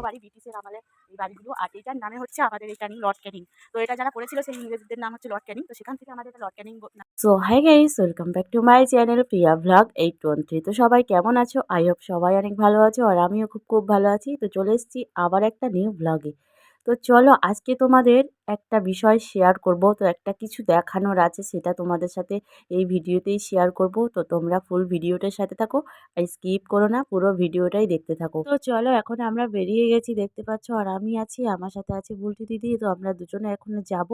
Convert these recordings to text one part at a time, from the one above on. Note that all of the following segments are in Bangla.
পুরনো বাড়ি ব্রিটিশের আমাদের এই বাড়িগুলো, আর এটার নামে হচ্ছে আমাদের এই ক্যানিং লর্ড ক্যানিং তো এটা যারা করেছিল সেই ইংরেজদের নাম হচ্ছে লর্ড ক্যানিং তো সেখান থেকে আমাদের Lord Canning so hi guys welcome back to my channel Priya vlog eight one three তো সবাই কেমন আছো? আই হোপ সবাই অনেক ভালো আছো, আর আমিও খুব খুব ভালো আছি। তো চলে এসেছি আবার একটা নিউ ব্লগে তো চলো আজকে তোমাদের একটা বিষয় শেয়ার করব। তো একটা কিছু দেখানোর আছে, সেটা তোমাদের সাথে এই ভিডিওতেই শেয়ার করব। তো তোমরা ফুল ভিডিওটার সাথে থাকো আর স্কিপ করো না, পুরো ভিডিওটাই দেখতে থাকো। তো চলো এখন আমরা বেরিয়ে গেছি, দেখতে পাচ্ছ আর আমি আছি, আমার সাথে আছে বুলটি দিদি। তো আমরা দুজনে এখন যাব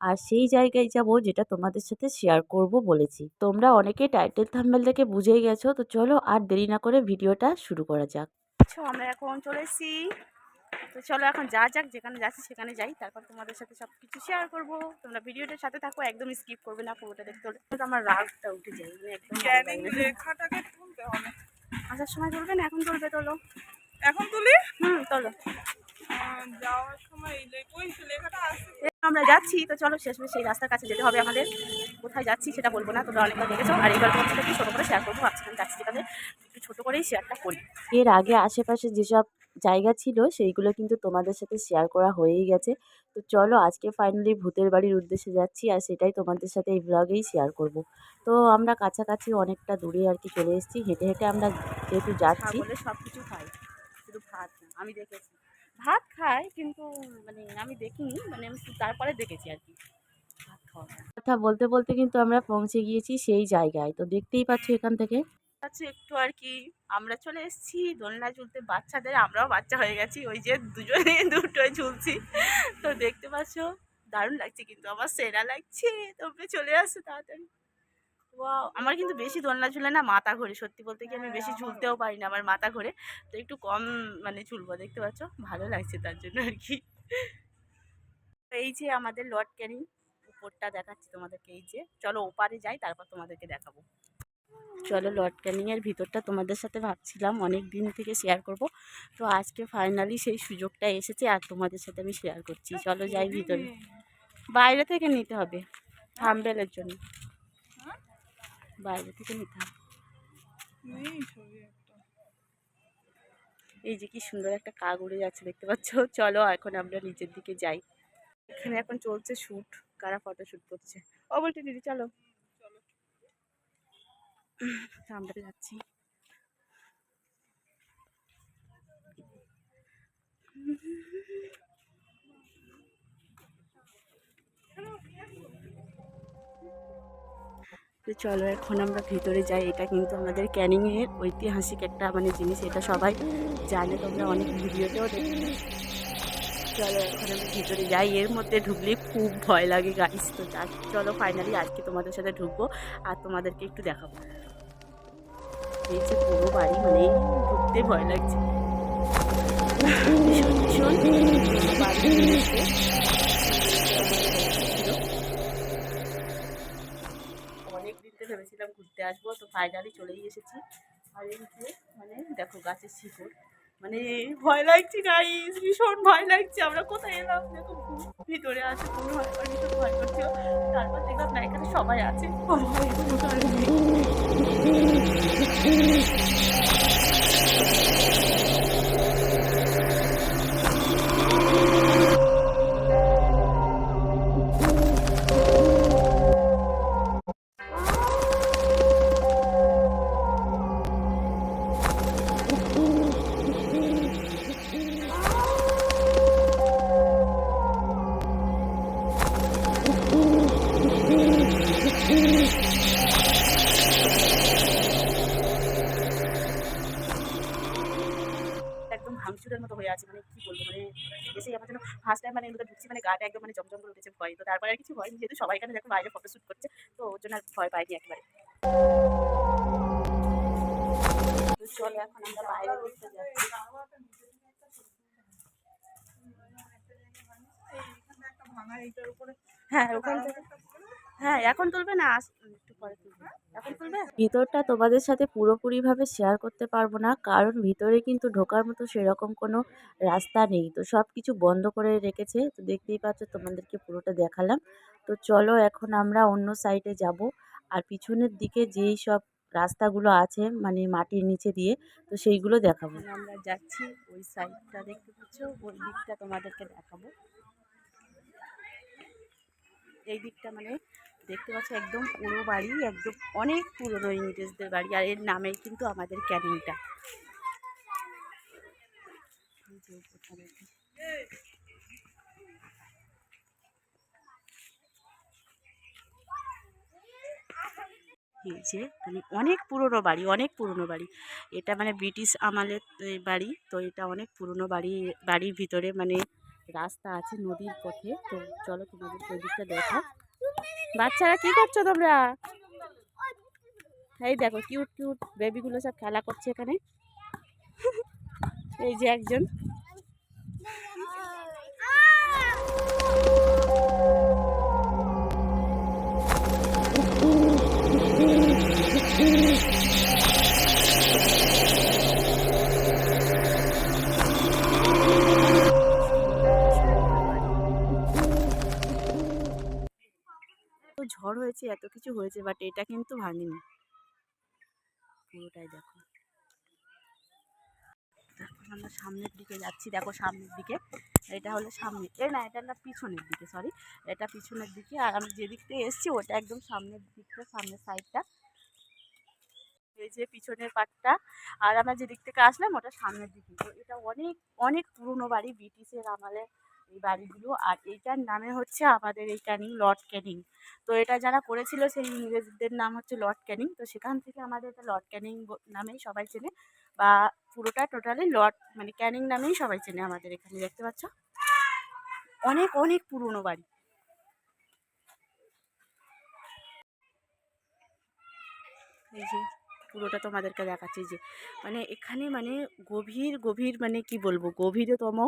আর সেই জায়গায় যাব যেটা তোমাদের সাথে শেয়ার করব বলেছি। তোমরা অনেকে টাইটেল থাম্বেল থেকে বুঝেই গেছো। তো চলো আর দেরি না করে ভিডিওটা শুরু করা যাক। আমরা এখন চলে এসেছি। তো চলো এখন যা যাক যেখানে যাচ্ছি সেখানে যাই। তারপর তোমাদের সাথে সব কিছু শেয়ার করব। তোমরা ভিডিওটার সাথে থাকো একদম স্কিপ করবে না পুরোটা দেখতে হলে। আমার রাগটা উঠে যায় মানে একদম আসার সময় তুলবে না এখন তুলবে তোলো। এখন তুলি? হুম তোলো। আহ, যাওয়ার সময় এই লে- ওই তো লেখাটা আছে। এ, আমরা যাচ্ছি তো চলো শেষমেশ সেই রাস্তার কাছে যেতে হবে আমাদের। কোথায় যাচ্ছি সেটা বলব না তোমরা অনেকবার দেখেছ। আর সাথে একটু ছোটো করে শেয়ার করব। ভাবছিলাম যাচ্ছি যেখানে একটু ছোটো করেই শেয়ারটা করি। এর আগে আশেপাশে যেসব জায়গা ছিল সেইগুলো কিন্তু তোমাদের সাথে শেয়ার করা হয়েই গেছে। তো চলো আজকে ফাইনালি ভূতের বাড়ির উদ্দেশ্যে যাচ্ছি আর সেটাই তোমাদের সাথে এই ব্লগেই শেয়ার করব। তো আমরা কাছাকাছি অনেকটা দূরে আর কি চলে এসেছি হেঁটে হেঁটে আমরা যেহেতু যাচ্ছি। বলে সব কিছু খাই শুধু ভাত আমি দেখেছি। ভাত খাই কিন্তু মানে আমি দেখিনি মানে আমি তারপরে দেখেছি আর কি কথা বলতে বলতে কিন্তু আমরা পৌঁছে গিয়েছি সেই জায়গায়। তো দেখতেই পাচ্ছ এখান থেকে। আচ্ছা একটু আর কি আমরা চলে এসেছি। দোলনা ঝুলতে বাচ্চাদের আমরাও বাচ্চা হয়ে গেছি। ওই যে দুজনে দুটোই ঝুলছি। তো দেখতে পাচ্ছ দারুণ লাগছে কিন্তু। আমার সেরা লাগছে। তোমরা চলে আসো তাড়াতাড়ি। ওয়াও আমার কিন্তু বেশি দোলনা ঝুলে না মাথা ঘোরে। সত্যি বলতে কি আমি বেশি ঝুলতেও পারি না আমার মাথা ঘোরে। তো একটু কম মানে ঝুলবো দেখতে পাচ্ছ? ভালো লাগছে তার জন্য আর কি। এই যে আমাদের লর্ড ক্যানিং উপরটা দেখাচ্ছি তোমাদেরকে। এই যে চলো ওপারে যাই তারপর তোমাদেরকে দেখাবো। চলো লর্ড ক্যানিংয়ের ভিতরটা তোমাদের সাথে ভাবছিলাম অনেক দিন থেকে শেয়ার করব। তো আজকে ফাইনালি সেই সুযোগটা এসেছে আর তোমাদের সাথে আমি শেয়ার করছি। চলো যাই ভিতরে। বাইরে থেকে নিতে হবে থাম্বেলের জন্য। বাইরে থেকে নিতে হবে। এই যে কি সুন্দর একটা কাক উড়ে যাচ্ছে দেখতে পাচ্ছ? চলো এখন আমরা নিচের দিকে যাই। এখানে এখন চলছে শ্যুট কারা ফটো শ্যুট করছে? ও বলতে দিদি চলো। আমরা যাচ্ছি। তো চলো, এখন আমরা ভিতরে যাই। এটা কিন্তু আমাদের ক্যানিংয়ের ঐতিহাসিক একটা মানে জিনিস। এটা সবাই জানে, তোমরা অনেক ভিডিওতেও দেখবে চলো, এখন আমি ভিতরে যাই। এর মধ্যে ঢুকলে খুব ভয় লাগে গাইস তো চলো ফাইনালি আজকে তোমাদের সাথে ঢুকবো আর তোমাদেরকে একটু দেখাবো। এই পুরো বাড়ি মানে ঢুকতে ভয় লাগছে। ভেবেছিলাম ঘুরতে আসব, তো ফাইনালি চলেই এসেছি। আর মানে দেখো, গাছের শিকড়। মানে ভয় লাগছে গাইস ভীষণ ভয় লাগছে। আমরা কোথায় এলাম? দেখো ভিতরে আছে, কোনো ভয় করে ভীষণ ভয় করছে। তারপর দেখলাম না এখানে সবাই আছে। ভাঙচুরের মতো হয়ে আছে মানে কি বলব মানে এসে আমার জন্য ফার্স্ট টাইম মানে এগুলো ঢুকছি মানে গাটা একদম মানে জমজম করে উঠেছে, ভয়। তো তারপরে আর কিছু ভয় যেহেতু সবাই এখানে দেখো বাইরে ফটো শ্যুট করছে, তো ওর জন্য আর ভয় পাইনি একেবারে। চলো এখন আমরা বাইরে হ্যাঁ ওখান থেকে হ্যাঁ এখন তুলবে না একটু পরে তুলবে। ভিতরটা তোমাদের সাথে পুরোপুরিভাবে শেয়ার করতে পারব না কারণ ভিতরে কিন্তু ঢোকার মতো সেরকম কোনো রাস্তা নেই। তো সব কিছু বন্ধ করে রেখেছে তো দেখতেই পাচ্ছ তোমাদেরকে পুরোটা দেখালাম। তো চলো এখন আমরা অন্য সাইডে যাব। আর পিছনের দিকে যেই সব রাস্তাগুলো আছে মানে মাটির নিচে দিয়ে তো সেইগুলো দেখাবো। আমরা যাচ্ছি ওই সাইডটা দেখতে পাচ্ছ ওই দিকটা তোমাদেরকে দেখাবো। এই দিকটা মানে দেখতে পাচ্ছ, একদম পুরো বাড়ি, একদম অনেক পুরনো ইংরেজদের বাড়ি, আর এর নামেই কিন্তু আমাদের দেখো। এই যে মানে অনেক পুরনো বাড়ি, অনেক পুরনো বাড়ি। এটা মানে ব্রিটিশ আমলের বাড়ি, তো এটা অনেক পুরনো বাড়ি, বাড়ির ভিতরে মানে রাস্তা আছে নদীর পথে। তো চলো তোমাদের ওই দিকটা দেখো বাচ্চারা কি করছ তোমরা? এই দেখো কিউট কিউট বেবিগুলো সব খেলা করছে এখানে। এই যে একজন। তো এত কিছু হয়েছে বাট এটা কিন্তু ভাঙেনি। পুরোটাই দেখো। আমরা সামনের দিকে যাচ্ছি, দেখো সামনের দিকে। এটা হলো সামনে, এ না, এটা না পিছনের দিকে সরি এটা পিছনের দিকে আর আমি যেদিক থেকে এসেছি, ওটা একদম সামনের দিকটা, সামনের সাইডটা এই যে পিছনের পাটটা আর আমরা যেদিক থেকে আসলাম, ওটা সামনের দিকে। তো এটা অনেক অনেক পুরনো বাড়ি, ব্রিটিশের আমলে এই বাড়িগুলো। আর এইটার নামে হচ্ছে আমাদের এই ক্যানিং লর্ড ক্যানিং। তো এটা যারা করেছিল সেই ইংরেজদের নাম হচ্ছে লর্ড ক্যানিং। তো সেখান থেকে আমাদের এটা লর্ড ক্যানিং নামেই সবাই চেনে। বা পুরোটা টোটালি লর্ড মানে ক্যানিং নামেই সবাই চেনে আমাদের এখানে, দেখতে পাচ্ছ? অনেক অনেক পুরনো বাড়ি। এই যে পুরোটা তোমাদেরকে দেখাচ্ছি যে মানে এখানে মানে গভীর গভীর মানে কি বলব? গভীরতম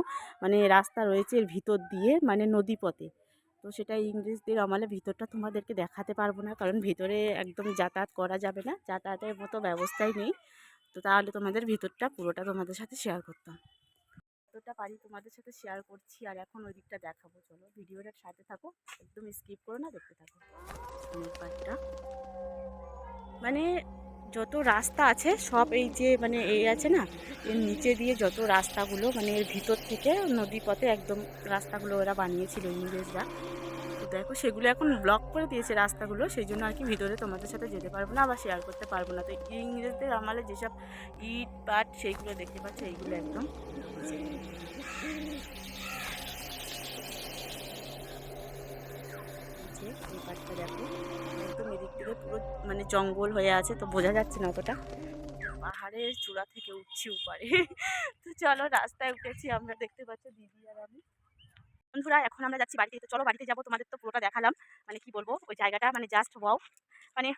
মানে রাস্তা রয়েছে এর ভিতর দিয়ে মানে নদী পথে তো সেটা ইংরেজদের আমলে ভিতরটা তোমাদেরকে দেখাতে পারব না, কারণ ভিতরে একদম যাতায়াত করা যাবে না, যাতায়াতের মতো ব্যবস্থাই নেই। তো তাহলে তোমাদের ভিতরটা পুরোটা তোমাদের সাথে শেয়ার করতাম। যতটা পারি তোমাদের সাথে শেয়ার করছি, আর এখন ওই দিকটা দেখাবো, চলো। ভিডিওটার সাথে থাকো, একদম স্কিপ করো না, দেখতে থাকো। মানে যত রাস্তা আছে, সব এই যে মানে এই আছে না, এর নিচে দিয়ে যত রাস্তাগুলো মানে এর ভিতর থেকে নদী পথে একদম রাস্তাগুলো ওরা বানিয়েছিল ইংরেজরা। তো দেখো, সেগুলো এখন ব্লক করে দিয়েছে রাস্তাগুলো, সেই জন্য আর কি ভিতরে তোমাদের সাথে যেতে পারব না বা শেয়ার করতে পারব না। তো ইংরেজদের আমলে যেসব ইট, পাট, সেইগুলো দেখতে পাচ্ছ, এইগুলো একদম। যে এই পাটটা দেখো। একদম এদিক থেকে পুরো মানে জঙ্গল হয়ে আছে, তো বোঝা যাচ্ছে না অতটা। পাহাড়ের চূড়া থেকে উঠছি উপরে। তো চলো, রাস্তায় উঠেছি। আমরা দেখতে পাচ্ছি দিদি আর আমি। বন্ধুরা, এখন আমরা যাচ্ছি বাড়িতে। চলো, বাড়িতে যাব। তোমাদের তো পুরোটা দেখালাম। মানে কি বলব? ওই জায়গাটা মানে জাস্ট ওয়াও মানে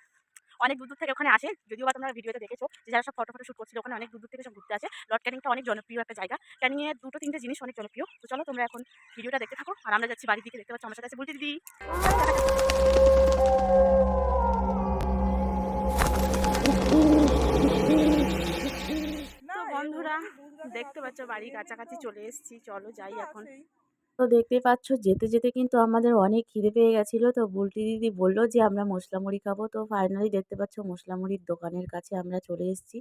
অনেক দূর দূর থেকে ওখানে আসে। যদিও বা তোমরা ভিডিওতে দেখেছ যে যারা সব ফটো ফটো শ্যুট করছিল ওখানে অনেক দূর দূর থেকে সব ঘুরতে আসে। লর্ড ক্যানিংটা অনেক জনপ্রিয় একটা জায়গা। ক্যানিংয়ের দুটো তিনটে জিনিস অনেক জনপ্রিয়। তো চলো তোমরা এখন ভিডিওটা দেখতে থাকো। আর আমরা যাচ্ছি বাড়ির দিকে। দেখতে পাচ্ছ আমার সাথে বলতে দিদি। বন্ধুরা দেখতে পাচ্ছ বাড়ির কাছাকাছি চলে এসেছি। চলো যাই এখন। তো দেখতে পাচ্ছ, যেতে যেতে কিন্তু আমাদের অনেক খিদে পেয়ে গেছিল। তো বুলটি দিদি বলল যে, আমরা মশলা মুড়ি খাব। তো ফাইনালি দেখতে পাচ্ছ মশলা মুড়ির দোকানের কাছে আমরা চলে এসেছি।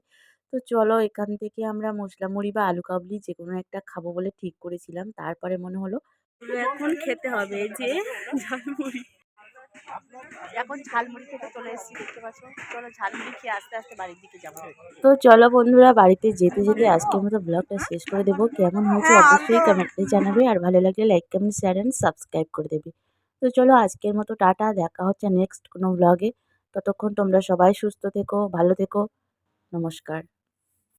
তো চলো এখান থেকে আমরা মশলা মুড়ি বা আলু কাবলি যে কোনো একটা খাব বলে ঠিক করেছিলাম। তারপরে মনে হলো, এখন খেতে হবে যে ঝালমুড়ি। এখন ঝালমুড়ি খেতে চলে এসেছি দেখতে পাচ্ছ? চলো ঝালমুড়ি খেয়ে আস্তে আস্তে বাড়ির দিকে যাব। তো চলো বন্ধুরা বাড়িতে যেতে যেতে আজকের মতো ব্লগটা শেষ করে দেবো। কেমন হয়েছে অবশ্যই কমেন্টে জানাবে। আর ভালো লাগলে like comment share and subscribe করে দেবে। তো চলো আজকের মতো টাটা দেখা হচ্ছে নেক্সট কোনো ব্লগে ততক্ষণ তোমরা সবাই সুস্থ থেকো ভালো থেকো। নমস্কার।